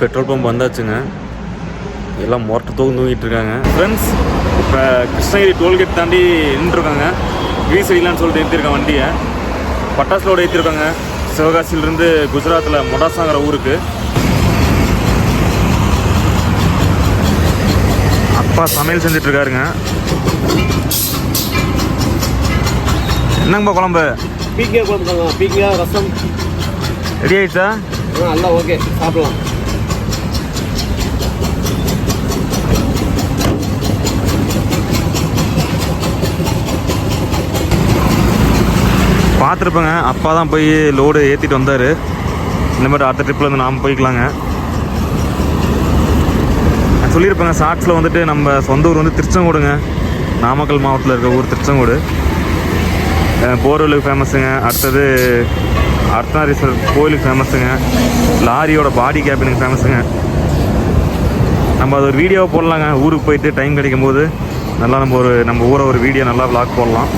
Petrol pump வந்தாச்சுங்க. எல்லாம் மொரட்டை தூக்கம் தூங்கிட்டு இருக்காங்க ஃப்ரெண்ட்ஸ் இப்போ கிருஷ்ணகிரி டோல்கேட் தாண்டி நின்றுருக்காங்க. கிரீஸ் அடிக்கலான்னு சொல்லிட்டு ஏற்றிருக்காங்க வண்டியை. பட்டாசுலோடு ஏற்றிருக்காங்க சிவகாசியிலேருந்து குஜராத்தில் மொடாசாங்கிற ஊருக்கு. அப்பா சமையல் செஞ்சுட்டு இருக்காருங்க என்னங்கப்பா குழம்பு? பீக்கா குழம்புதாங்க பீக்கா ரசம். ரெடி ஆயிடுச்சா? எல்லாம் ஓகே. சாப்பிடலாம். பார்த்துருப்பேங்க. அப்பா தான் போய் லோடு ஏற்றிட்டு வந்தார். இந்த மாதிரி அடுத்த ட்ரிப்பில் வந்து நாம் போய்க்கலாங்க. நான் சொல்லியிருப்பேங்க ஷார்ட்ஸில் வந்துட்டு நம்ம சொந்த ஊர் வந்து திருச்செங்கோடுங்க. நாமக்கல் மாவட்டத்தில் இருக்க ஊர் திருச்செங்கோடு. அஹ் போர்வெலுக்கு ஃபேமஸுங்க அடுத்தது அர்த்தநாரீஸ்வரர் கோயிலுக்கு ஃபேமஸுங்க லாரியோட பாடி கேபினுக்கு ஃபேமஸுங்க நம்ம அது ஒரு வீடியோவை போடலாங்க. ஊருக்கு போயிட்டு டைம் கிடைக்கும் போது நல்லா நம்ம ஒரு நம்ம ஊரை ஒரு வீடியோ நல்லா விளாக் போடலாம்.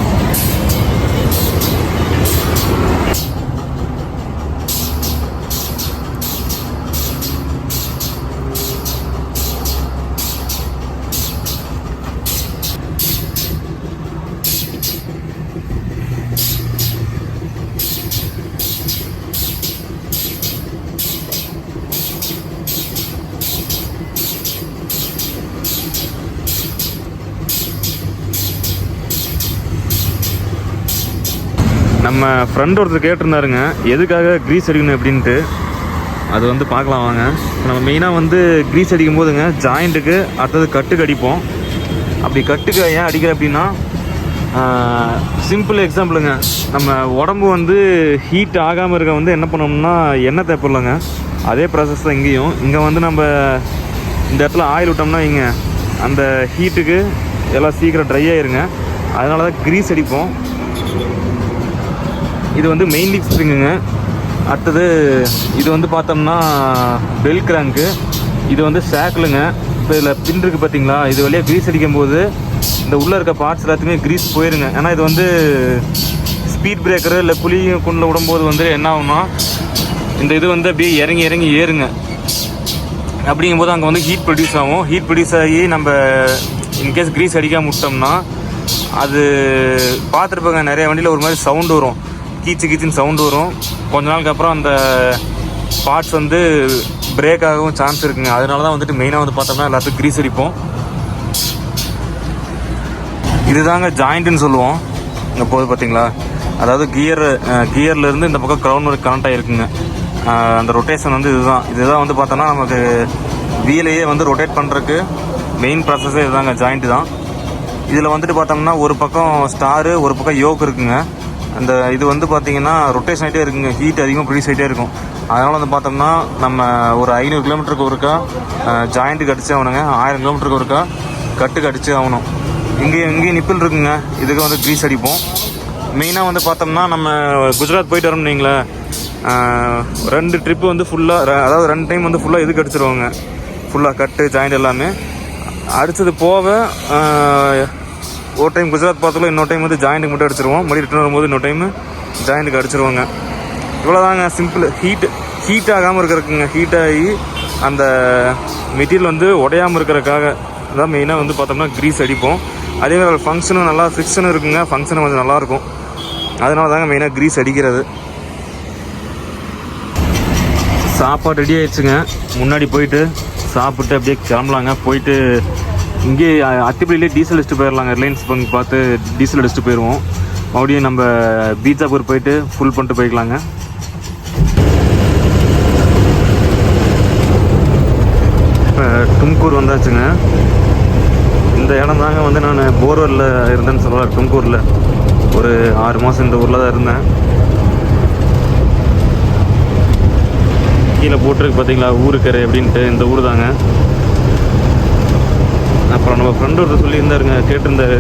நம்ம ஃப்ரெண்ட் ஒருத்தர் கேட்டிருந்தாருங்க. எதுக்காக க்ரீஸ் அடிக்கணும் அப்படின்ட்டு. அது வந்து பார்க்கலாம் வாங்க. நம்ம மெயினாக வந்து க்ரீஸ் அடிக்கும் போதுங்க ஜாயிண்ட்டுக்கு அடுத்தது கட்டுக்கு அடிப்போம். அப்படி கட்டுக்கு ஏன் அடிக்கிற அப்படின்னா சிம்பிள் எக்ஸாம்பிளுங்க நம்ம உடம்பு வந்து ஹீட் ஆகாமல் இருக்க வந்து என்ன பண்ணோம்னா எண்ணெய் தேப்பிடலங்க அதே ப்ராசஸ் தான் இங்கேயும். இங்கே வந்து நம்ம இந்த இடத்துல ஆயில் விட்டோம்னா இங்கே அந்த ஹீட்டுக்கு எல்லாம் சீக்கிரம் ட்ரை ஆயிருங்க. அதனால தான் க்ரீஸ் அடிப்போம். இது வந்து மெயின் லீக் அடுத்தது இது வந்து பார்த்தோம்னா பெல் கிராங்கு இது வந்து சேக்கிளுங்க இப்போ இதில் பின் இருக்குது பார்த்தீங்களா? இது வழியாக க்ரீஸ் அடிக்கும் போது இந்த உள்ளே இருக்க பார்ட்ஸ் எல்லாத்துக்குமே க்ரீஸ் போயிருங்க. ஏன்னா இது வந்து ஸ்பீட் பிரேக்கரு இல்லை குழி குண்டில் விடும்போது வந்து என்ன ஆகும்னா இந்த இது வந்து அப்படியே இறங்கி இறங்கி ஏறுங்க. அப்படிங்கும்போது அங்கே வந்து ஹீட் ப்ரொடியூஸ் ஆகும். ஹீட் ப்ரொடியூஸ் ஆகி நம்ம இன்கேஸ் க்ரீஸ் அடிக்காம விட்டோம்னா அது பார்த்துருப்பாங்க நிறைய வண்டியில் ஒரு மாதிரி சவுண்டு வரும். கீச்சு கீச்சுன்னு சவுண்டு வரும். கொஞ்ச நாளுக்கு அப்புறம் அந்த பார்ட்ஸ் வந்து பிரேக் ஆகவும் சான்ஸ் இருக்குங்க. அதனால தான் வந்துட்டு மெயினாக வந்து பார்த்தோம்னா எல்லாத்துக்கும் க்ரீஸ் அடிப்போம் இதுதாங்க ஜாயிண்ட்டுன்னு சொல்லுவோம். இங்கே போகுது பார்த்தீங்களா அதாவது கியர் கியர்லேருந்து இந்த பக்கம் க்ரௌண்ட் வரைக்கும் கனெக்ட் ஆகிருக்குங்க அந்த ரொட்டேஷன் வந்து இதுதான். இதுதான் வந்து பார்த்தோன்னா நமக்கு வீலையே வந்து ரொட்டேட் பண்ணுறதுக்கு மெயின் ப்ராசஸே இதுதாங்க ஜாயிண்ட்டு தான். இதில் வந்துட்டு பார்த்தோம்னா ஒரு பக்கம் ஸ்டாரு ஒரு பக்கம் யோக் இருக்குங்க. அந்த இது வந்து பார்த்தீங்கன்னா ரொட்டேஷன் ஆகிட்டே இருக்குங்க. ஹீட் அதிகமாக ப்ரீஸ் ஆகிட்டே இருக்கும். அதனால் வந்து பார்த்தோம்னா நம்ம ஒரு ஐநூறு கிலோமீட்டருக்கு ஒருக்கா ஜாயிண்ட்டுக்கு அடித்து ஆகணுங்க. ஆயிரம் கிலோமீட்டருக்கு ஒருக்கா கட்டுக்கு அடித்து ஆகணும். இங்கேயும் இங்கேயும் நிப்பில் இருக்குங்க. இதுக்கு வந்து க்ரீஸ் அடிப்போம். மெயினாக வந்து பார்த்தோம்னா நம்ம குஜராத் போயிட்டு வரோம் நீங்களே ரெண்டு ட்ரிப்பு வந்து ஃபுல்லாக அதாவது ரெண்டு டைம் வந்து ஃபுல்லாக இதுக்கு அடிச்சிருவாங்க ஃபுல்லாக கட்டு ஜாயிண்ட் எல்லாமே. அடித்தது போக ஒரு டைம் குஜராத் பார்த்தாலும் இன்னொரு டைம் வந்து ஜாயிண்ட்டுக்கு மட்டும் அடிச்சிருவோம். மறுபடியும் ரிட்டர்ன் வரும்போது இன்னொரு டைம் ஜாயிண்ட்டுக்கு அடிச்சிருவாங்க. இவ்வளோதாங்க சிம்பிள் ஹீட் ஹீட் ஆகாமல் இருக்கிறதுக்குங்க. ஹீட் ஆகி அந்த மெட்டீரியல் வந்து உடையாமல் இருக்கிறதுக்காக அதான் மெயினாக வந்து பார்த்தோம்னா க்ரீஸ் அடிப்போம். அதே மாதிரி ஃபங்க்ஷனும் நல்லா ஃபிக்ஷனும் இருக்குங்க. ஃபங்க்ஷனும் கொஞ்சம் நல்லாயிருக்கும் அதனால தாங்க மெயினாக க்ரீஸ் அடிக்கிறது. சாப்பாடு ரெடி ஆயிடுச்சுங்க. முன்னாடி போயிட்டு சாப்பிட்டு அப்படியே கிளம்பலாங்க. போயிட்டு இங்கே அ- அத்திப்பள்ளியிலே டீசல் அடிச்சுட்டு போயிடலாங்க. ரிலையன்ஸ் பங்க் பார்த்து டீசல் அடிச்சுட்டு போயிடுவோம் மறுபடியும் நம்ம பீச்சாப்பூர் போயிட்டு ஃபுல் பண்ணிட்டு போய்க்கலாங்க. இப்போ தும்கூர் வந்தாச்சுங்க. இந்த இடம் தாங்க வந்து நான் போர்வெல்லில் இருந்தேன்னு சொல்லலாம் தும்கூரில் ஒரு ஆறு மாதம் இந்த ஊரில் தான் இருந்தேன். கீழே போட்டிருக்கு பார்த்தீங்களா ஊருக்கரை அப்படின்ட்டு இந்த ஊர் தாங்க. அப்புறம் நம்ம ஃப்ரெண்டு ஒருத்தர் சொல்லியிருந்தாருங்க கேட்டிருந்தாரு.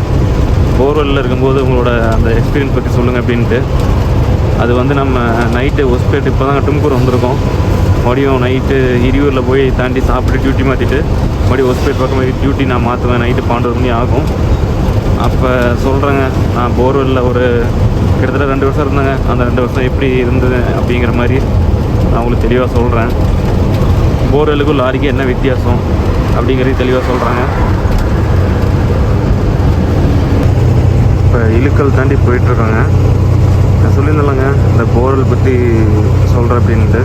போர்வெல்லில் இருக்கும்போது உங்களோட அந்த எக்ஸ்பீரியன்ஸ் பற்றி சொல்லுங்கள் அப்படின்ட்டு. அது வந்து நம்ம நைட்டு ஒஸ்பேட் இப்போ தான் டும்கூர் வந்திருக்கோம். மறுபடியும் நைட்டு இரியூரில் போய் தாண்டி சாப்பிட்டு டியூட்டி மாற்றிட்டு மறுபடியும் ஒஸ்பேட் பக்கம் டியூட்டி நான் மாற்றுவேன் நைட்டு பன்னெண்டு மணி ஆகும். அப்போ சொல்கிறேங்க நான் போர்வெல்லில் ஒரு கிட்டத்தட்ட ரெண்டு வருஷம் இருந்தேங்க. அந்த ரெண்டு வருஷம் எப்படி இருந்தது அப்படிங்கிற மாதிரி நான் உங்களுக்கு தெளிவாக சொல்கிறேன் போர்வெலுக்கும் லாரிக்கும் என்ன வித்தியாசம்? அப்படிங்கிறது தெளிவாக சொல்கிறாங்க இப்போ இழுக்கல் தாண்டி போயிட்டுருக்காங்க. நான் சொல்லியிருந்தேன்லங்க இந்த போர்வெல் பற்றி சொல்கிறேன் அப்படின்ட்டு.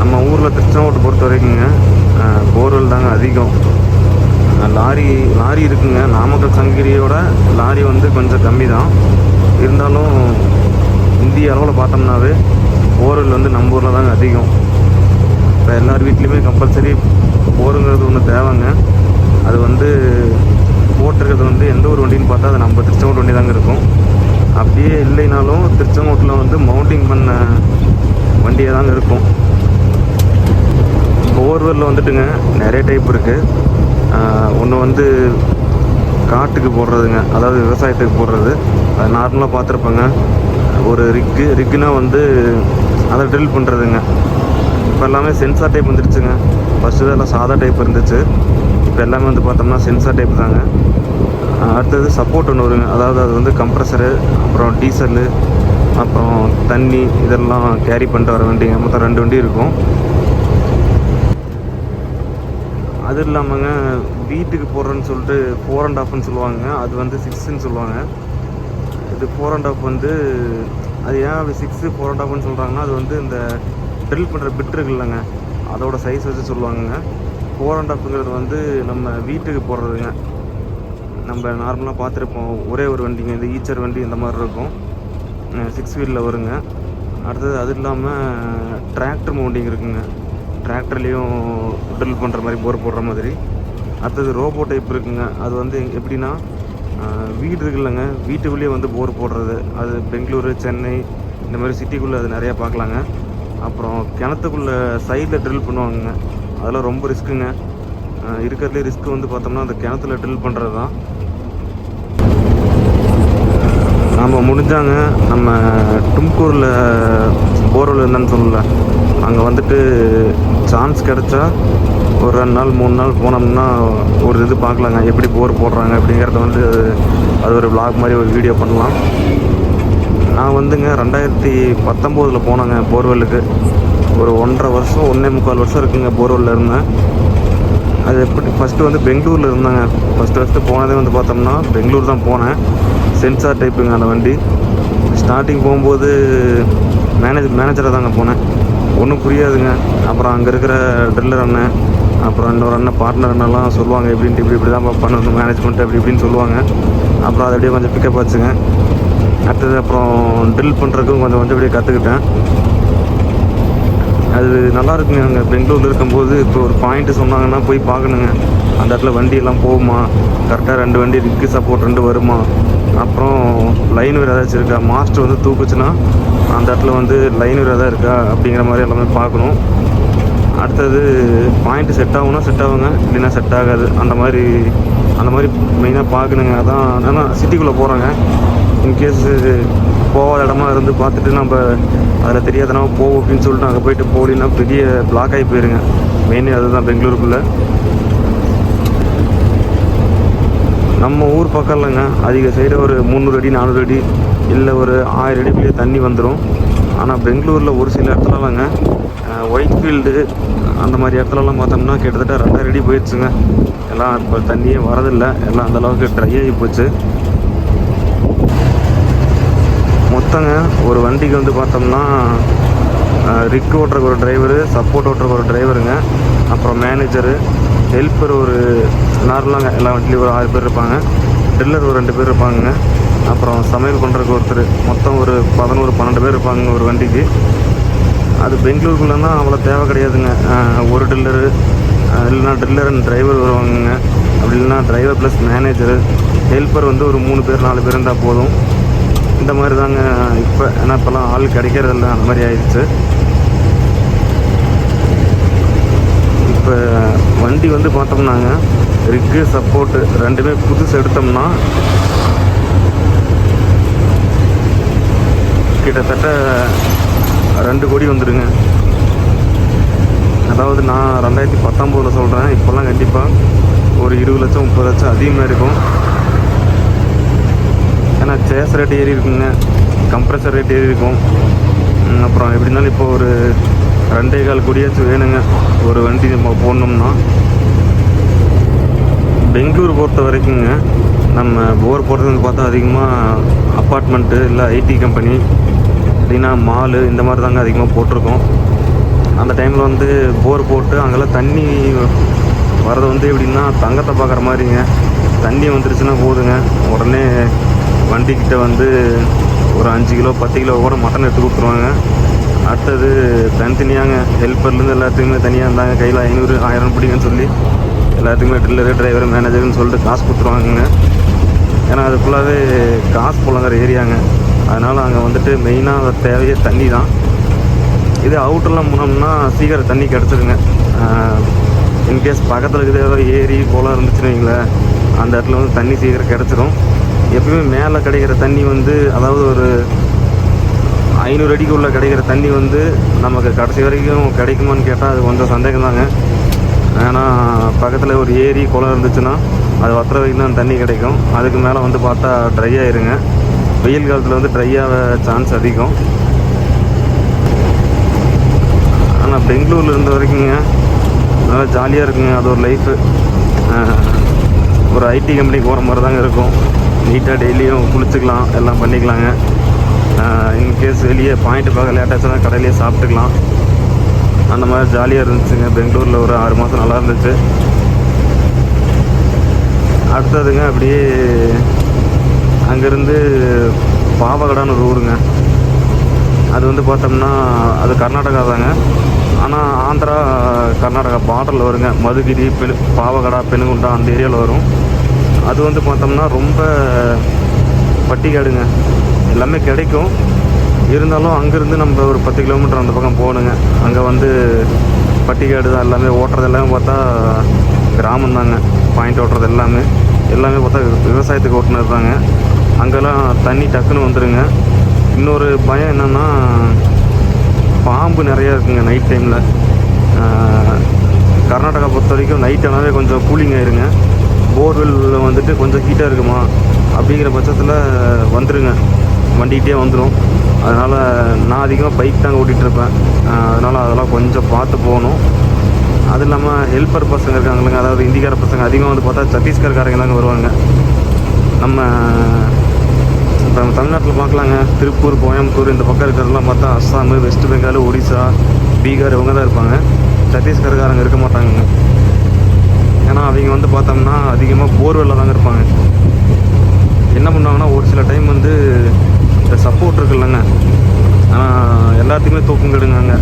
நம்ம ஊரில் திருச்செங்கோட்டை பொறுத்த வரைக்குங்க போர்வெல் தாங்க அதிகம். லாரி லாரி இருக்குங்க. நாமக்கல் சங்கிரியோட லாரி வந்து கொஞ்சம் கம்மி தான் இருந்தாலும் இந்திய அளவில் பார்த்தோம்னாவே போர்வெல் வந்து நம்ம ஊரில் தாங்க அதிகம். இப்போ எல்லார் வீட்லேயுமே கம்பல்சரி போருங்கிறது ஒன்று தேவைங்க. அது வந்து போட்டிருக்கிறது வந்து எந்த ஒரு வண்டின்னு பார்த்தா அது நம்ம திருச்செங்கோட்டு வண்டி தாங்க இருக்கும். அப்படியே இல்லைனாலும் திருச்செங்கோட்டில் வந்து மவுண்டிங் பண்ண வண்டியாக தாங்க இருக்கும். போர்வெல்லில் வந்துட்டுங்க நிறைய டைப் இருக்குது ஒன்று வந்து காட்டுக்கு போடுறதுங்க. அதாவது விவசாயத்துக்கு போடுறது. அது நார்மலாக பார்த்துருப்பேங்க. ஒரு ரிக்கு ரிக்குன்னா வந்து அதை ட்ரில் பண்ணுறதுங்க இப்போ எல்லாமே சென்சார் டைப் வந்துருச்சுங்க. ஃபஸ்ட்டு எல்லாம் சாதா டைப் இருந்துச்சு. இப்போ எல்லாமே வந்து பார்த்தோம்னா சென்சார் டைப் தாங்க. அடுத்தது சப்போர்ட் ஒன்று வருங்க. அதாவது அது வந்து கம்ப்ரஸரு அப்புறம் டீசலு அப்புறம் தண்ணி இதெல்லாம் கேரி பண்ணிட்டு வர வண்டிங்க மொத்தம் ரெண்டு வண்டி இருக்கும். அது இல்லாமங்க வீட்டுக்கு போடுறேன்னு சொல்லிட்டு ஃபோர் அண்ட் ஆஃப்னு சொல்லுவாங்க. அது வந்து சிக்ஸ்ன்னு சொல்லுவாங்க. இது ஃபோர் அண்ட் ஆஃப் வந்து அது ஏன் அது சிக்ஸு ஃபோர் அண்ட் ஆஃப்னு சொல்கிறாங்கன்னா அது வந்து இந்த ட்ரில் பண்ணுற பிட் இருக்குல்லங்க அதோட சைஸ் வச்சு சொல்லுவாங்கங்க. ஃபோர் அண்ட் ஆஃப்ங்கிறது வந்து நம்ம வீட்டுக்கு போடுறதுங்க. நம்ம நார்மலாக பார்த்துருப்போம். ஒரே ஒரு வண்டிங்க இந்த ஈச்சர் வண்டி இந்த மாதிரி இருக்கும். சிக்ஸ் வீலில் வருங்க. அடுத்தது அது இல்லாமல் டிராக்டர் மவுண்டிங் இருக்குங்க. டிராக்டர்லேயும் ட்ரில் பண்ணுற மாதிரி போர் போடுற மாதிரி. அடுத்தது ரோபோ டைப் இருக்குங்க. அது வந்து எப்படின்னா வீடு இருக்குல்லங்க வீட்டுக்குள்ளேயே வந்து போர் போடுறது. அது பெங்களூரு சென்னை இந்த மாதிரி சிட்டிக்குள்ளே அது நிறையா பார்க்கலாங்க. அப்புறம் கிணத்துக்குள்ளே சைடில் ட்ரில் பண்ணுவாங்கங்க. அதெல்லாம் ரொம்ப ரிஸ்க்குங்க இருக்கிறதுலே ரிஸ்க் வந்து பார்த்தோம்னா அந்த கிணத்துல ட்ரில் பண்ணுறது தான் நம்ம முடிஞ்சாங்க. நம்ம டும்கூரில் போர்வெல் என்னன்னு சொல்லல. அங்கே வந்துட்டு சான்ஸ் கிடச்சா ஒரு ரெண்டு நாள் மூணு நாள் போனோம்னா ஒரு இது பார்க்கலாங்க. எப்படி போர் போடுறாங்க அப்படிங்கிறத வந்து அது ஒரு விளாக் மாதிரி ஒரு வீடியோ பண்ணலாம். நான் வந்துங்க ரெண்டாயிரத்தி பத்தொம்போதில் போனேங்க போர்வெல்லுக்கு. ஒரு ஒன்றரை வருஷம் ஒன்றே முக்கால் வருஷம் இருக்குங்க போர்வெல்லில் இருந்தேன். அது எப்படி ஃபஸ்ட்டு வந்து பெங்களூரில் இருந்தாங்க. ஃபஸ்ட்டு ஃபஸ்ட்டு போனதே வந்து பார்த்தோம்னா பெங்களூர் தான் போனேன். சென்சார் டைப்புங்க அந்த வண்டி. ஸ்டார்டிங் போகும்போது மேனேஜ் மேனேஜராக தாங்க போனேன். ஒன்றும் புரியாதுங்க. அப்புறம் அங்கே இருக்கிற ட்ரில்லர் அண்ணன் அப்புறம் இன்னொரு அண்ணன் பார்ட்னர் அண்ணெல்லாம் சொல்லுவாங்க எப்படின்ட்டு இப்படி இப்படி தான் பண்ணணும் மேனேஜ்மெண்ட் அப்படி இப்படின்னு சொல்லுவாங்க. அப்புறம் அது அப்படியே கொஞ்சம் பிக்கப் ஆச்சுங்க. அடுத்தது அப்புறம் ட்ரில் பண்ணுறதுக்கும் கொஞ்சம் கொஞ்சம் அப்படியே கற்றுக்கிட்டேன் அது நல்லா இருக்குங்க. அங்கே பெங்களூரில் இருக்கும்போது இப்போ ஒரு பாயிண்ட்டு சொன்னாங்கன்னா போய் பார்க்கணுங்க. அந்த இடத்துல வண்டி எல்லாம் போகுமா கரெக்டாக ரெண்டு வண்டி ரிக்கு சப்போர்ட் ரெண்டு வருமா? அப்புறம் லைன் வேறு ஏதாச்சும் இருக்கா? மாஸ்டர் வந்து தூக்குச்சுன்னா அந்த இடத்துல வந்து லைன் வேறு எதாவது இருக்கா? அப்படிங்கிற மாதிரி எல்லாமே பார்க்கணும். அடுத்தது பாயிண்ட்டு செட் ஆகும்னா செட் ஆகுங்க. இல்லைன்னா செட் ஆகாது. அந்த மாதிரி அந்த மாதிரி மெயினாக பார்க்கணுங்க. அதான் ஆனால் சிட்டிக்குள்ளே போகிறாங்க இன்கேஸ் போகாத இடமா இருந்து பார்த்துட்டு நம்ம அதில் தெரியாதனமா போவோம் அப்படின்னு சொல்லிட்டு அங்கே போயிட்டு போலின்னா பெரிய பிளாக் ஆகி போயிருங்க. மெயினே அதுதான் பெங்களூருக்குள்ளே. நம்ம ஊர் பக்கம் இல்லைங்க. அதிக சைடு ஒரு முந்நூறு அடி நானூறு அடி இல்லை ஒரு ஆயிரம் அடிக்குள்ளேயே தண்ணி வந்துடும் ஆனால் பெங்களூரில் ஒரு சில இடத்துலலாங்க ஒயிட் ஃபீல்டு அந்த மாதிரி இடத்துலலாம் பார்த்தோம்னா கிட்டத்தட்ட ரெண்டாயிரம் அடி போயிடுச்சுங்க. எல்லாம் இப்போ தண்ணியே வரதில்லை. எல்லாம் அந்த அளவுக்கு ட்ரை ஆகி போச்சு. மொத்தங்க ஒரு வண்டிக்கு வந்து பார்த்தோம்னா ரிக் ஓட்டுறக்கு ஒரு டிரைவரு சப்போர்ட் ஓட்டுறக்கு ஒரு டிரைவருங்க அப்புறம் மேனேஜரு ஹெல்ப்பர் ஒரு நார்மலாங்க எல்லா வண்டிலையும் ஒரு ஆறு பேர் இருப்பாங்க. ட்ரில்லர் ஒரு ரெண்டு பேர் இருப்பாங்க அப்புறம் சமையல் பண்ணுறதுக்கு ஒருத்தர் மொத்தம் ஒரு பதினோரு பன்னெண்டு பேர் இருப்பாங்க ஒரு வண்டிக்கு. அது பெங்களூருக்குள்ளனா அவ்வளோ தேவை கிடையாதுங்க. ஒரு ட்ரில்லரு இல்லைன்னா ட்ரில்லர் அண்ட் டிரைவர் வருவாங்கங்க. அப்படி இல்லைன்னா டிரைவர் ப்ளஸ் மேனேஜரு ஹெல்ப்பர் வந்து ஒரு மூணு பேர் நாலு பேர் இருந்தால் போதும். இந்த மாதிரி தாங்க. இப்போ ஏன்னா இப்போல்லாம் ஆள் கிடைக்கிறதில்ல. அந்த மாதிரி ஆயிடுச்சு. இப்போ வண்டி வந்து பார்த்தோம்னாங்க. ரிக்கு சப்போர்ட்டு ரெண்டுமே புதுசு எடுத்தோம்னா கிட்டத்தட்ட ரெண்டு கோடி வந்துடுங்க அதாவது நான் ரெண்டாயிரத்தி பத்தொம்போதில் சொல்கிறேன் இப்போல்லாம் கண்டிப்பாக ஒரு இருபது லட்சம் முப்பது லட்சம் அதிகமாக இருக்கும். ஏன்னா சேஸ் ரேட் ஏறி இருக்குங்க. கம்ப்ரஸர் ரேட் ஏறி இருக்கும். அப்புறம் எப்படி இருந்தாலும் இப்போ ஒரு ரெண்டே கால் குடியாச்சும் வேணுங்க. ஒரு வண்டி நம்ம போடணும்னா. பெங்களூர் பொறுத்த வரைக்குங்க நம்ம போர் போடுறது வந்து பார்த்தா அதிகமாக அப்பார்ட்மெண்ட்டு இல்லை ஐடி கம்பெனி இல்லைன்னா மாலு இந்த மாதிரி தாங்க அதிகமாக போட்டிருக்கோம். அந்த டைமில் வந்து போர் போட்டு அங்கெல்லாம் தண்ணி வரது வந்து எப்படின்னா தங்கத்தை பார்க்குற மாதிரிங்க. தண்ணி வந்துருச்சுன்னா போதுங்க. உடனே வண்டிக்கிட்ட வந்து ஒரு அஞ்சு கிலோ பத்து கிலோ கூட மட்டன் எடுத்து கொடுத்துருவாங்க. அடுத்தது தனித்தனியாங்க ஹெல்ப்பர்லேருந்து எல்லாத்துக்குமே தனியாக இருந்தாங்க. கையில் ஐநூறு ஆயிரம் பிடிங்கன்னு சொல்லி எல்லாத்துக்குமே ட்ரில்லரு டிரைவர் மேனேஜர்னு சொல்லிட்டு காசு கொடுத்துருவாங்கங்க. ஏன்னா அது ஃபுல்லாகவே காசு புலங்குற ஏரியாங்க. அதனால் அங்கே வந்துட்டு மெயினாக தேவையே தண்ணி தான். இதே அவுட்டர்லாம் போனோம்னா சீக்கிரம் தண்ணி கிடச்சிருங்க. இன்கேஸ் பக்கத்தில் இருக்கிற ஏதோ ஏரி குளம் இருந்துச்சுன்னு வைங்களேன் அந்த இடத்துல வந்து தண்ணி சீக்கிரம் கிடச்சிரும். எப்பயுமே மேலே கிடைக்கிற தண்ணி வந்து அதாவது ஒரு ஐநூறு அடிக்குள்ளே கிடைக்கிற தண்ணி வந்து நமக்கு கடைசி வரைக்கும் கிடைக்குமான்னு கேட்டால் அது கொஞ்சம் சந்தேகம் தாங்க ஏன்னா பக்கத்தில் ஒரு ஏரி குளம் இருந்துச்சுன்னா அது வத்துற வரைக்கும் தான் தண்ணி கிடைக்கும். அதுக்கு மேலே வந்து பார்த்தா ட்ரை ஆயிருங்க. வெயில் காலத்தில் வந்து ட்ரை ஆக சான்ஸ் அதிகம். ஆனால் பெங்களூரில் இருந்த வரைக்குங்க நல்லா ஜாலியாக இருக்குங்க. அது ஒரு லைஃபு ஒரு ஐடி கம்பெனிக்கு போகிற மாதிரி தாங்க இருக்கும். நீட்டாக டெய்லியும் குளிச்சுக்கலாம் எல்லாம் பண்ணிக்கலாங்க. இன்கேஸ் வெளியே பாயிண்ட் பார்க்க லேட்டாச்சுன்னா கடையிலேயே சாப்பிட்டுக்கலாம். அந்த மாதிரி ஜாலியாக இருந்துச்சுங்க. பெங்களூரில் ஒரு ஆறு மாதம் நல்லா இருந்துச்சு. அடுத்ததுங்க அப்படியே அங்கேருந்து பாவகடான்னு ஒரு ஊருங்க. அது வந்து பார்த்தோம்னா அது கர்நாடகா தாங்க. ஆனால் ஆந்திரா கர்நாடகா பார்டரில் வருங்க. மதுகிரி பெணு பாவகடா பெனுகுண்டா அந்த ஏரியாவில் வரும். அது வந்து பார்த்தோம்னா ரொம்ப பட்டிக்காடுங்க. எல்லாமே கிடைக்கும். இருந்தாலும் அங்கேருந்து நம்ம ஒரு பத்து கிலோமீட்டர் அந்த பக்கம் போகணுங்க. அங்கே வந்து பட்டிக்காடு தான் எல்லாமே. ஓட்டுறது எல்லாமே பார்த்தா கிராமம் தாங்க. பாயிண்ட் ஓட்டுறது எல்லாமே. எல்லாமே பார்த்தா விவசாயத்துக்கு ஓட்டுனது தாங்க. அங்கெல்லாம் தண்ணி டக்குன்னு வந்துடுங்க இன்னொரு பயம் என்னென்னா பாம்பு நிறையா இருக்குங்க நைட் டைமில் கர்நாடகா பொறுத்த வரைக்கும் நைட் ஆனாவே கொஞ்சம் கூலிங் ஆயிருங்க. போர்வெல் வந்துட்டு கொஞ்சம் ஹீட்டாக இருக்குமா? அப்படிங்கிற பட்சத்தில் வந்துருங்க. வண்டிக்கிட்டே வந்துடும் அதனால் நான் அதிகமாக பைக் தாங்க ஓட்டிகிட்டு இருப்பேன். அதனால் அதெல்லாம் கொஞ்சம் பார்த்து போகணும். அது இல்லாமல் ஹெல்ப்பர் பசங்க இருக்காங்க அதாவது இந்திக்கார பசங்க அதிகமாக வந்து பார்த்தா சத்தீஸ்கர்காரங்க தாங்க வருவாங்க. நம்ம இப்போ நம்ம தமிழ்நாட்டில் பார்க்கலாங்க. திருப்பூர் கோயம்புத்தூர் இந்த பக்கம் இருக்கிறதெல்லாம் பார்த்தா அஸ்ஸாமு வெஸ்ட் பெங்கால் ஒடிசா பீகார் இவங்க தான் இருப்பாங்க. சத்தீஸ்கர்காரங்க இருக்க மாட்டாங்க ஏன்னா அவங்க வந்து பார்த்தோம்னா அதிகமாக போர்வெல்ல தாங்க இருப்பாங்க. என்ன பண்ணுவாங்கன்னா ஒரு சில டைம் வந்து இந்த சப்போர்ட் இருக்குல்லங்க. ஆனால் எல்லாத்தையுமே தூக்கம் கெடுங்காங்க.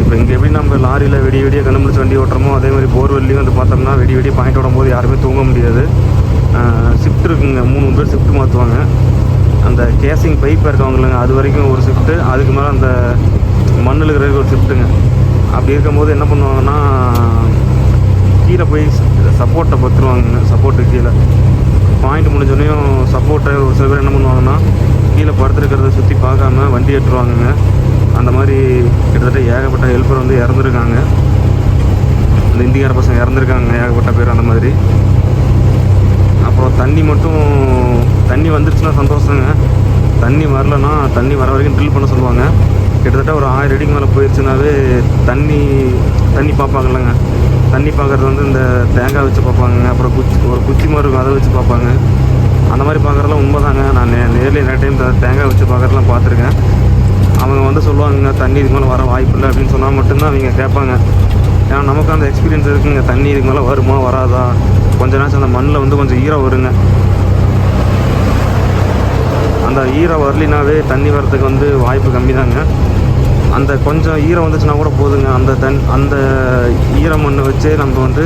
இப்போ இங்கே எப்படி நம்ம லாரியில் வெடி வெடியே கண்டுபிடிச்சி வண்டி ஓட்டுறோமோ அதே மாதிரி போர்வெல்லையும் வந்து பார்த்தோம்னா வெடி வெடி பாயிண்ட் ஓடும் போது யாருமே தூங்க முடியாது. ஷிஃப்ட் இருக்குங்க. மூணு பேர் ஷிஃப்ட் மாற்றுவாங்க அந்த கேசிங் பைப் இருக்கவங்களுங்க அது வரைக்கும் ஒரு ஷிஃப்ட்டு அதுக்கு மேலே அந்த மண்ணில் இருக்கிறதுக்கு ஒரு ஷிஃப்ட்டுங்க அப்படி இருக்கும்போது என்ன பண்ணுவாங்கன்னா கீழே போய் சப்போர்ட்டை பத்துருவாங்க. சப்போர்ட்டு கீழே. பாயிண்ட் முடிஞ்சோடனையும் சப்போர்ட்டை ஒரு சில பேர் என்ன பண்ணுவாங்கன்னா கீழே படுத்துருக்கிறத சுற்றி பார்க்காம வண்டி ஏற்றுவாங்கங்க அந்த மாதிரி கிட்டத்தட்ட ஏகப்பட்ட ஹெல்ப்பர் வந்து இறந்துருக்காங்க. இந்த இந்தியார பசங்க இறந்துருக்காங்க ஏகப்பட்ட பேர் அந்த மாதிரி. அப்புறம் தண்ணி மட்டும் தண்ணி வந்துருச்சுன்னா சந்தோஷங்க. தண்ணி வரலன்னா தண்ணி வர வரைக்கும் ட்ரில் பண்ண சொல்லுவாங்க. கிட்டத்தட்ட ஒரு ஆயிரம் அடிக்கு மேலே போயிடுச்சுனாவே தண்ணி தண்ணி பார்ப்பாங்கல்லங்க. தண்ணி பார்க்குறது வந்து இந்த தேங்காய் வச்சு பார்ப்பாங்க அப்புறம் குச்சி ஒரு குச்சி மாதிரி இருக்கும். அதை வச்சு பார்ப்பாங்க. அந்த மாதிரி பார்க்குறதுலாம் உண்மைதாங்க. நான் நே நேர்லேயே நிறைய டைம் தேங்காய் வச்சு பார்க்குறதுலாம் பார்த்துருக்கேன். அவங்க வந்து சொல்லுவாங்க தண்ணி இதுக்கு மேலே வர வாய்ப்பு இல்லை. அப்படின்னு சொன்னால் மட்டும்தான் அவங்க கேட்பாங்க. ஏன்னா நமக்கு அந்த எக்ஸ்பீரியன்ஸ் இருக்குங்க. தண்ணி இதுக்கு மேலே வருமா வராதா? கொஞ்ச நேரம் அந்த மண்ணில் வந்து கொஞ்சம் ஈரம் வருங்க. அந்த ஈரம் வரலினாவே தண்ணி வரதுக்கு வந்து வாய்ப்பு கம்மி தாங்க அந்த கொஞ்சம் ஈரம் வந்துச்சுன்னா கூட போதுங்க. அந்த தன் அந்த ஈரம் மண்ணை வச்சே நம்ம வந்து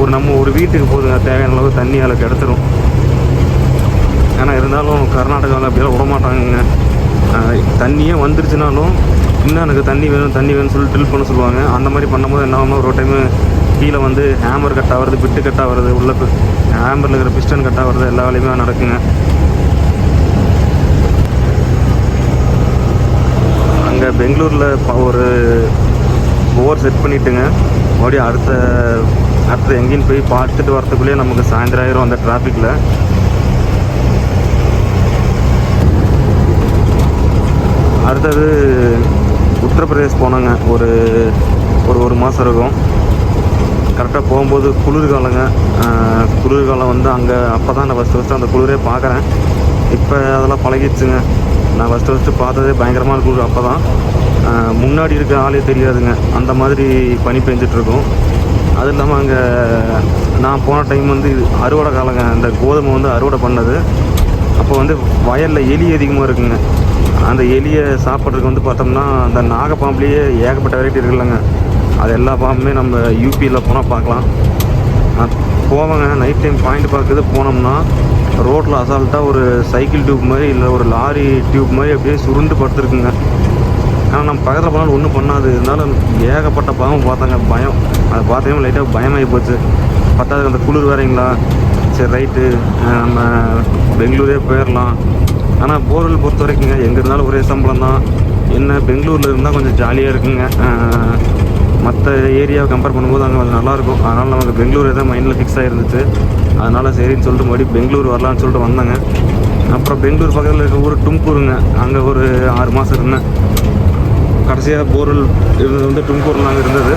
ஒரு நம்ம ஒரு வீட்டுக்கு போதுங்க. தேவையான அளவு தண்ணி அதில் கிடச்சிரும் ஏன்னா இருந்தாலும் கர்நாடகாவில் அப்படியெல்லாம் விட மாட்டாங்கங்க. தண்ணியே வந்துருச்சுனாலும் இன்னும் எனக்கு தண்ணி வேணும் தண்ணி வேணும்னு சொல்லி ட்ரில் பண்ண சொல்லுவாங்க. அந்த மாதிரி பண்ணும்போது என்ன ஆகும்னா ஒரு டைமு கீழே வந்து ஹேமர் கட் ஆகிறது பிட்டு கட் ஆகிறது உள்ள ஹேமரில் இருக்கிற பிஸ்டன் கட் ஆகிறது எல்லா வேலையுமே நடக்குங்க. அங்கே பெங்களூரில் ஒரு போர் செட் பண்ணிட்டுங்க. மறுபடியும் அடுத்த அடுத்து எங்கேயும் போய் பார்த்துட்டு வரத்துக்குள்ளேயே நமக்கு சாயந்தரம் ஆயிரும் அந்த டிராஃபிக்கில் அடுத்தது உத்தரப்பிரதேஷ் போனோங்க. ஒரு ஒரு ஒரு மாதம் இருக்கும். கரெக்டாக போகும்போது குளிர்காலங்க. குளிர்காலம் வந்து அங்கே அப்போ தான் நான் ஃபஸ்ட்டு ஃபஸ்ட்டு அந்த குளிரே பார்க்குறேன். இப்போ அதெல்லாம் பழகிடுச்சுங்க. நான் ஃபஸ்ட்டு ஃபஸ்ட்டு பார்த்ததே பயங்கரமாக இருக்கும். அப்போ தான் முன்னாடி இருக்க ஆளே தெரியாதுங்க. அந்த மாதிரி பனி பெஞ்சிட்ருக்கும். அது இல்லாமல் அங்கே நான் போன டைம் வந்து அறுவடை காலங்க. அந்த கோதுமை வந்து அறுவடை பண்ணது. அப்போ வந்து வயலில் எலி அதிகமாக இருக்குங்க. அந்த எலியை சாப்பிட்றதுக்கு வந்து பார்த்தோம்னா அந்த நாகப்பாம்புலேயே ஏகப்பட்ட வெரைட்டி இருக்குல்லங்க. அது எல்லா பாம்புமே நம்ம யூபியில் போனால் பார்க்கலாம். போவாங்க. நைட் டைம் பாயிண்ட் பார்க்குறது போனோம்னா ரோட்டில் அசால்ட்டாக ஒரு சைக்கிள் டியூப் மாதிரி இல்லை ஒரு லாரி டியூப் மாதிரி அப்படியே சுருண்டு படுத்துருக்குங்க. ஆனால் நம்ம பக்கத்தில் போனாலும் ஒன்றும் பண்ணாது. இருந்தாலும் ஏகப்பட்ட பாவம் பார்த்தாங்க. பயம். அதை பார்த்தையும் லைட்டாக பயமாகி போச்சு. பத்தாவது அந்த குளிர் வேறீங்களா சரி ரைட்டு. நம்ம பெங்களூரே போயிடலாம் ஆனால் போர்வெல் பொறுத்த வரைக்குங்க எங்கே இருந்தாலும் ஒரே சம்பளம் தான் என்ன பெங்களூரில் இருந்தால் கொஞ்சம் ஜாலியாக இருக்குங்க. மற்ற ஏரியாவை கம்பேர் பண்ணும்போது அங்கே கொஞ்சம் நல்லாயிருக்கும். அதனால் நமக்கு பெங்களூர் தான் மைண்டில் ஃபிக்ஸ் ஆகிருந்துச்சு அதனால் சரின்னு சொல்லிட்டு மறுபடியும் பெங்களூர் வரலான்னு சொல்லிட்டு வந்தாங்க. அப்புறம் பெங்களூர் பக்கத்தில் இருக்க ஊர் டும்கூருங்க. அங்கே ஒரு ஆறு மாதம் இருந்தேன். கடைசியாக போரல் இருந்தது வந்து டும்கூரில் அங்கே இருந்தது.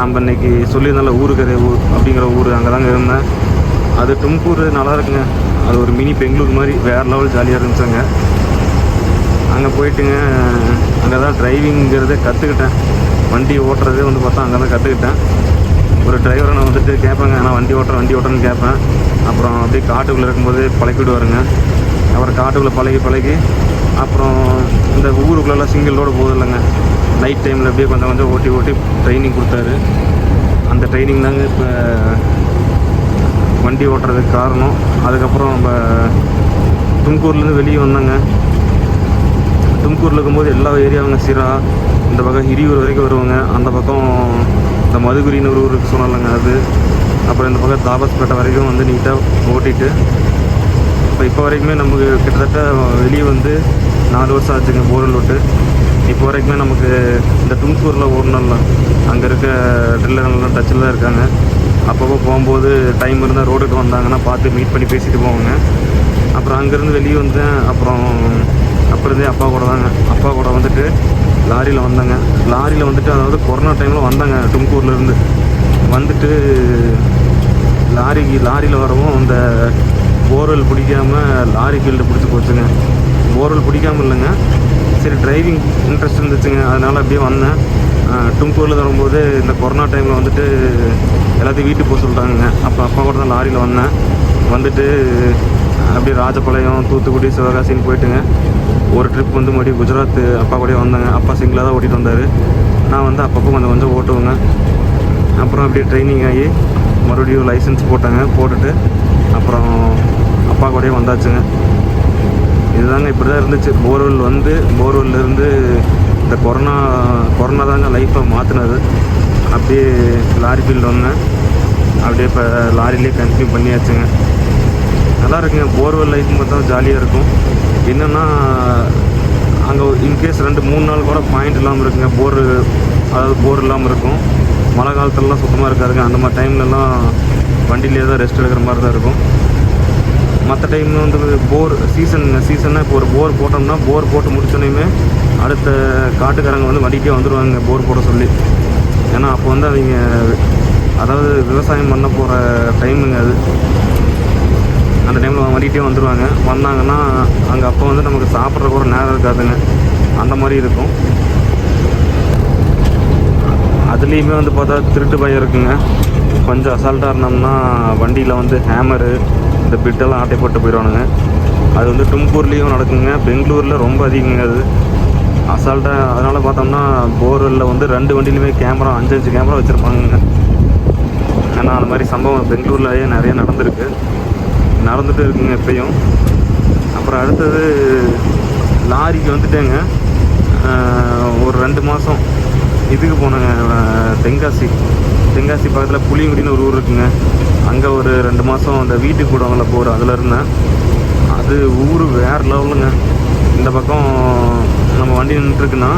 நம்ம இன்னைக்கு சொல்லியிருந்தால ஊருக்கரை ஊர் அப்படிங்கிற ஊர் அங்கே தாங்க இருந்தேன். அது டும்கூர் நல்லா இருக்குங்க. அது ஒரு மினி பெங்களூர் மாதிரி வேறு லெவல் ஜாலியாக இருந்துச்சுங்க. அங்கே போயிட்டுங்க. அங்கே தான் டிரைவிங்கிறதே கற்றுக்கிட்டேன் வண்டி ஓட்டுறதே வந்து பார்த்தா அங்கே தான் கற்றுக்கிட்டேன். ஒரு டிரைவரை நான் வந்துட்டு கேட்பேங்க ஆனால் வண்டி ஓட்டுறேன் வண்டி ஓட்டுறேன்னு கேட்பேன். அப்புறம் அப்படியே காட்டுக்குள்ளே இருக்கும்போது பழக்கி விடுவாருங்க அப்புறம் காட்டுக்குள்ளே பழகி பழகி அப்புறம் இந்த ஊருக்குள்ளெல்லாம் சிங்கிள் ரோடு போகுது இல்லைங்க நைட் டைமில் அப்படியே கொஞ்சம் கொஞ்சம் ஓட்டி ஓட்டி ட்ரைனிங் கொடுத்தாரு. அந்த ட்ரைனிங் தாங்க இப்போ வண்டி ஓட்டுறதுக்கு காரணம். அதுக்கப்புறம் நம்ம தும்கூர்லேருந்து வெளியே வந்தாங்க. தும்கூரில் இருக்கும்போது எல்லா ஏரியாவுங்க சிரா இந்த பக்கம் ஹிரியூர் வரைக்கும் வருவாங்க. அந்த பக்கம் இந்த மதுகுரின்னு ஒரு ஊருக்கு சொன்னாலங்க அது. அப்புறம் இந்த பக்கம் தாபஸ்பேட்டை வரைக்கும் வந்து நீட்டாக ஓட்டிட்டு. இப்போ இப்போ வரைக்குமே நமக்கு கிட்டத்தட்ட வெளியே வந்து நாலு வருஷம் ஆச்சுங்க போரல் விட்டு. இப்போ வரைக்குமே நமக்கு இந்த தும்கூரில் ஓடணும்ல. அங்கே இருக்க ட்ரில்லர்லாம் டச்சில் தான் இருக்காங்க. அப்பப்போ போகும்போது டைம் இருந்தால் ரோடுக்கு வந்தாங்கன்னா பார்த்து மீட் பண்ணி பேசிட்டு போவாங்க. அப்புறம் அங்கேருந்து வெளியே வந்தேன். அப்புறம் அப்புறந்தே அப்பா கூட தாங்க. அப்பா கூட வந்துட்டு லாரியில் வந்தாங்க. லாரியில் வந்துட்டு அதாவது கொரோனா டைமில் வந்தாங்க தும்கூர்லேருந்து வந்துட்டு லாரிக்கு லாரியில் வரவும் அந்த போர்வெல் பிடிக்காம லாரி ஃபீல்டு பிடிச்சி போச்சுங்க. போர்வெல் பிடிக்காம இல்லைங்க. சரி டிரைவிங் இன்ட்ரெஸ்ட் இருந்துச்சுங்க. அதனால் அப்படியே வந்தேன். டும்கூரில் வரும்போது இந்த கொரோனா டைமில் வந்துட்டு எல்லாத்தையும் வீட்டுக்கு போக சொல்கிறாங்க அப்போ அப்பா கூட தான் லாரியில் வந்தேன். வந்துட்டு அப்படியே ராஜபாளையம் தூத்துக்குடி சிவகாசின்னு போயிட்டுங்க. ஒரு ட்ரிப் வந்து மறுபடியும் குஜராத் அப்பா கூடயே வந்தாங்க. அப்பா சிங்கிளாக தான் ஓட்டிகிட்டு வந்தார். நான் வந்து அப்பப்போ கொஞ்சம் கொஞ்சம் ஓட்டுவேங்க. அப்புறம் அப்படியே ட்ரைனிங் ஆகி மறுபடியும் லைசன்ஸ் போட்டாங்க. போட்டுட்டு அப்புறம் அப்பா கூடயே வந்தாச்சுங்க. இதுதாங்க இப்படி தான் இருந்துச்சு. போர்வெல் வந்து போர்வெல்லேருந்து இந்த கொரோனா கொரோனா தாங்க லைஃப்பை மாற்றினது அப்படியே லாரி ஃபீல்டு வந்தேன். அப்படியே இப்போ லாரிலேயே கன்டினியூ பண்ணியாச்சுங்க. நல்லா இருக்குங்க. போர்வெல் லைஃப் மட்டும் ஜாலியாக இருக்கும். என்னென்னா அங்கே இன்கேஸ் ரெண்டு மூணு நாள் கூட பாயிண்ட் இல்லாமல் இருக்குங்க. போர் அதாவது போர் இல்லாமல் இருக்கும். மழை காலத்துலலாம் சுத்தமாக இருக்காதுங்க. அந்த மாதிரி டைம்லலாம் வண்டியிலே தான் ரெஸ்ட் எடுக்கிற மாதிரி தான் இருக்கும். மற்ற டைம் வந்து போர் சீசன் சீசன்னா இப்போ ஒரு போர் போட்டோம்னா போர் போட்டு முடிச்சோடனே அடுத்த காட்டுக்காரங்க வந்து வண்டிக்கே வந்துடுவாங்க போர் போட சொல்லி. ஏன்னா அப்போ வந்து அவங்க அதாவது விவசாயம் பண்ண போகிற டைமுங்க அது. அந்த டைமில் வண்டிகிட்டே வந்துடுவாங்க வந்தாங்கன்னா அங்கே அப்போ வந்து நமக்கு சாப்பிட்றதுக்கு ஒரு நேரம் இருக்காதுங்க. அந்த மாதிரி இருக்கும். அதுலேயுமே வந்து பார்த்தா திருட்டு பயம் இருக்குங்க. கொஞ்சம் அசால்ட்டாக இருந்தோம்னா வண்டியில் வந்து ஹேமரு இந்த பிட்டெல்லாம் ஆட்டை போட்டு போயிடுவானுங்க. அது வந்து தும்கூர்லேயும் நடக்குங்க. பெங்களூரில் ரொம்ப அதிகங்க அது. அசால்ட்டாக அதனால் பார்த்தோம்னா போர்வெல்லில் வந்து ரெண்டு வண்டியிலுமே கேமரா அஞ்சு அஞ்சு கேமரா வச்சுருப்பாங்க ஏன்னா அந்த மாதிரி சம்பவம் பெங்களூர்லேயே நிறைய நடந்திருக்கு. நடந்துகிட்டே இருக்குங்க எப்பயும் அப்புறம் அடுத்தது லாரிக்கு வந்துட்டேங்க. ஒரு ரெண்டு மாதம் இதுக்கு போனேங்க தென்காசி. தென்காசி பக்கத்தில் புளியங்குடின்னு ஒரு ஊர் இருக்குங்க. அங்கே ஒரு ரெண்டு மாதம் அந்த வீட்டுக்கு போடுவாங்கள்ல போகிற அதில் இருந்தேன். அது ஊர் வேறு லெவலுங்க. இந்த பக்கம் நம்ம வண்டி நின்றுட்டுருக்குன்னா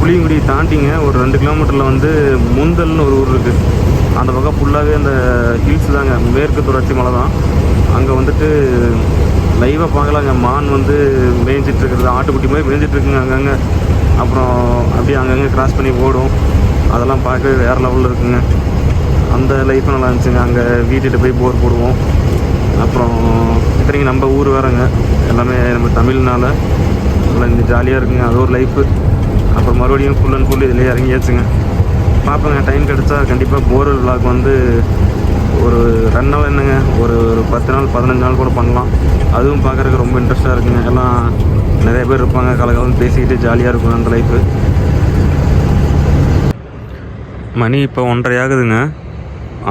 புளியங்குடி தாண்டிங்க. ஒரு ரெண்டு கிலோமீட்டரில் வந்து முந்தல்னு ஒரு ஊர் இருக்குது அந்த பக்கம் ஃபுல்லாகவே அந்த ஹில்ஸ் தாங்க. மேற்கு தொடர்ச்சி மலை தான். அங்கே வந்துட்டு லைவாக பார்க்கலாங்க. மான் வந்து மேய்ஞ்சிட்டு இருக்கிறது ஆட்டுக்குட்டி மாதிரி மேய்ஞ்சிட்டு இருக்குங்க அங்கங்கே. அப்புறம் அப்படியே அங்கங்கே கிராஸ் பண்ணி ஓடும். அதெல்லாம் பார்க்க வேறு லெவலில் இருக்குங்க. அந்த லைஃப் நல்லா இருந்துச்சுங்க. அங்கே வீட்டுகிட்ட போய் போர் போடுவோம். அப்புறம் இத்தனைக்கு நம்ம ஊர் வேறங்க. எல்லாமே நம்ம தமிழ்னால. நல்லா இந்த ஜாலியாக இருக்குங்க. அது ஒரு லைஃப்பு அப்புறம் மறுபடியும் ஃபுல் அண்ட் ஃபுல் இதிலே இறங்கியாச்சுங்க. பார்ப்பேங்க டைம் கிடச்சா கண்டிப்பாக போர் விளாக் வந்து ஒரு ரெண்டு நாள் என்னங்க ஒரு ஒரு பத்து நாள் பதினஞ்சு நாள் கூட பண்ணலாம். அதுவும் பார்க்குறதுக்கு ரொம்ப இன்ட்ரெஸ்ட்டாக இருக்குங்க. எல்லாம் நிறைய பேர் இருப்பாங்க கலகலன்னு பேசிக்கிட்டு ஜாலியாக இருக்கும் அந்த லைஃபு மணி இப்போ ஒன்றரை ஆகுதுங்க.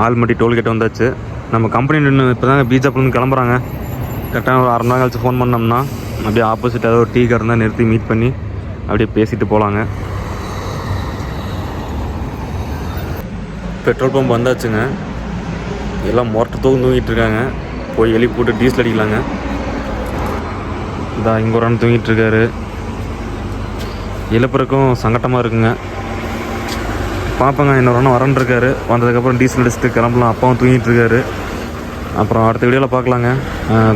ஆல்மட்டி டோல்கேட் வந்தாச்சு. நம்ம கம்பெனி நின்று இப்போ தாங்க பீஜாப்புலேருந்து கிளம்புறாங்க. கரெக்டாக ஒரு அரை நாள் கழிச்சு ஃபோன் பண்ணோம்னா அப்படியே ஆப்போசிட் ஏதாவது ஒரு டீ கடை இருந்தால் நிறுத்தி மீட் பண்ணி அப்படியே பேசிட்டு போகலாங்க பெட்ரோல் பம்ப் வந்தாச்சுங்க. எல்லாம் மொரட்டு தூக்கம் தூங்கிட்டு இருக்காங்க. போய் எழுப்பி போட்டு டீசல் அடிக்கலாங்க. இதா இங்கே ஒரு அண்ணன் தூங்கிட்டு இருக்காரு. இழப்பிறக்கும் சங்கட்டமாக இருக்குங்க. பார்ப்பேங்க இன்னொரு அண்ணன் வரன் இருக்காரு. வந்ததுக்கப்புறம் டீசல் அடிச்சுட்டு கிளம்பலாம். அப்பாவும் தூங்கிட்டு இருக்காரு. அப்புறம் அடுத்த வீடியோவில் பார்க்கலாங்க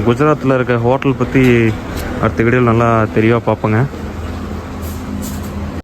குஜராத்தில் இருக்க ஹோட்டல் பற்றி அடுத்த வீடியோவில் நல்லா தெளிவாக பார்ப்பேங்க